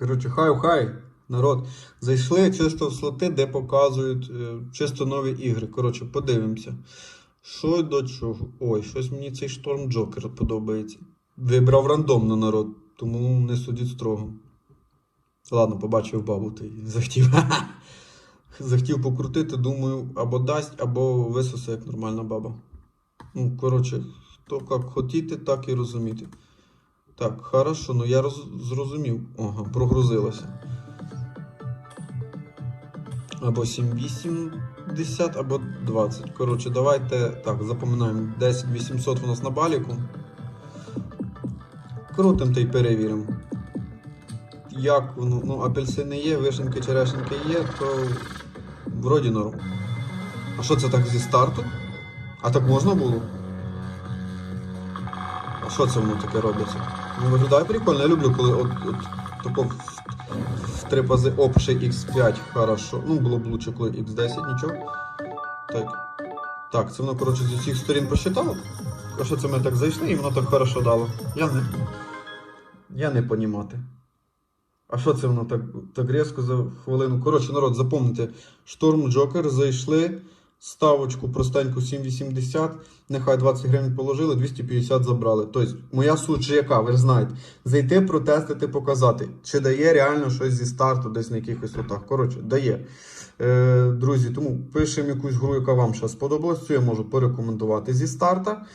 Коротше, хай, хай, народ. Зайшли чисто в слоти, де показують е, чисто нові ігри. Коротше, подивимося. Що до чого? Ой, щось мені цей шторм Джокер подобається. Вибрав рандомно народ, тому не судіть строго. Ладно, побачив бабу, ти захотів. Захотів покрутити, думаю, або дасть, або висосе, як нормальна баба. Ну, коротше, хто як хотіти, так і розуміти. Так, хорошо, ну я роз... зрозумів. Ага, прогрузилося. Або 7,80, або 20. Коротше, давайте так, запоминаємо. 10 800 у нас на баліку. Крутим та й перевіримо. Як воно, ну, апельсини є, вишеньки, черешеньки є, то вроді норм. А що це так зі старту? А так можна було? Що це воно таке робиться? Ну, виглядає прикольно, я люблю, коли от, от тако в, в три пази ще X5 хорошо. Ну, було б лучше, коли X10, нічого. Так. Так, це воно, коротше, з усіх сторін посчитало. А що це ми так зайшли і воно так хорошо дало? Я не. Я не понімати. А що це воно так, так різко за хвилину? Коротше, народ, запам'ятайте, Шторм Джокер зайшли, ставочку простеньку 7,80, нехай 20 гривень положили, 250 забрали. Тобто, моя суть же яка, ви ж знаєте, зайти, протестити, показати, чи дає реально щось зі старту, десь на якихось лотах. Коротше, дає. Е, друзі, тому пишемо якусь гру, яка вам ще сподобалась, цю я можу порекомендувати зі старта.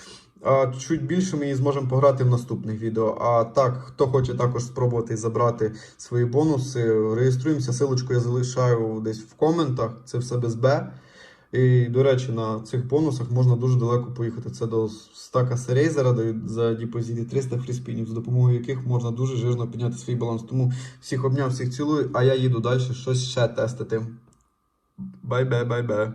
А чуть більше ми її зможемо пограти в наступних відео. А так, хто хоче також спробувати забрати свої бонуси, реєструємося. Силочку я залишаю десь в коментах. Це все без Б. І, до речі, на цих бонусах можна дуже далеко поїхати. Це до стака Серейзера дають за депозити 300 фріспінів, з допомогою яких можна дуже жирно підняти свій баланс. Тому всіх обняв, всіх цілую, а я їду далі щось ще тестити. Бай-бай, бай-бай.